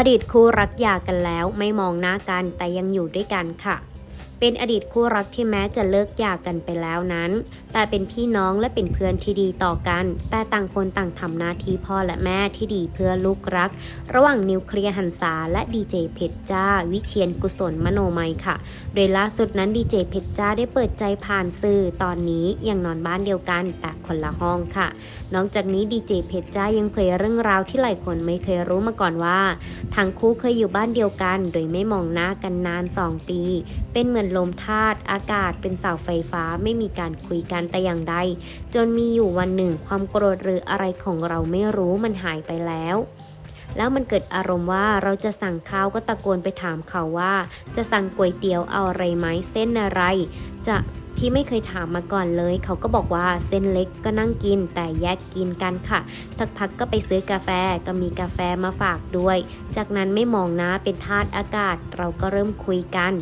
อดีตคู่รักหย่ากันแล้วไม่มองหน้ากันแต่ยังอยู่ด้วยกันค่ะ เป็นอดีตคู่รักที่แม้จะเลิกหย่ากันไปแล้วนั้น แต่เป็นพี่น้องและเป็นเพื่อนที่ดีต่อกัน แต่ต่างคนต่างทำหน้าที่พ่อและแม่ที่ดีเพื่อลูกรัก ระหว่างนิวเคลียร์หันษาและดีเจเพชรจ้า วิเชียนกุศลมโนมัยค่ะ โดยล่าสุดนั้นดีเจเพชรจ้าได้เปิดใจผ่านสื่อตอนนี้ยังนอนบ้านเดียวกันแต่คนละห้องค่ะ นอกจากนี้ดีเจเพชรจ้ายังเผยเรื่องราวที่หลายคนไม่เคยรู้มาก่อนว่าทั้งคู่เคยอยู่บ้านเดียวกัน โดยไม่มองหน้ากันนาน 2 ปี เป็นเหมือนลมธาตุอากาศเป็นเสาไฟฟ้าไม่มีการคุยกันแต่อย่างใด จนมีอยู่วันหนึ่งความโกรธหรืออะไรของเราไม่รู้มันหายไปแล้ว แล้วมันเกิดอารมณ์ว่าเราจะสั่งข้าวก็ตะโกนไปถามเขาว่า จะสั่งก๋วยเตี๋ยวเอาอะไรไหมเส้นอะไร จะที่ไม่เคยถามมาก่อนเลย เขาก็บอกว่าเส้นเล็กก็นั่งกิน แต่แยกกินกันค่ะ สักพักก็ไปซื้อกาแฟก็มีกาแฟมาฝากด้วย จากนั้นไม่มองหน้าเป็นทาสอากาศ เราก็เริ่มคุยกัน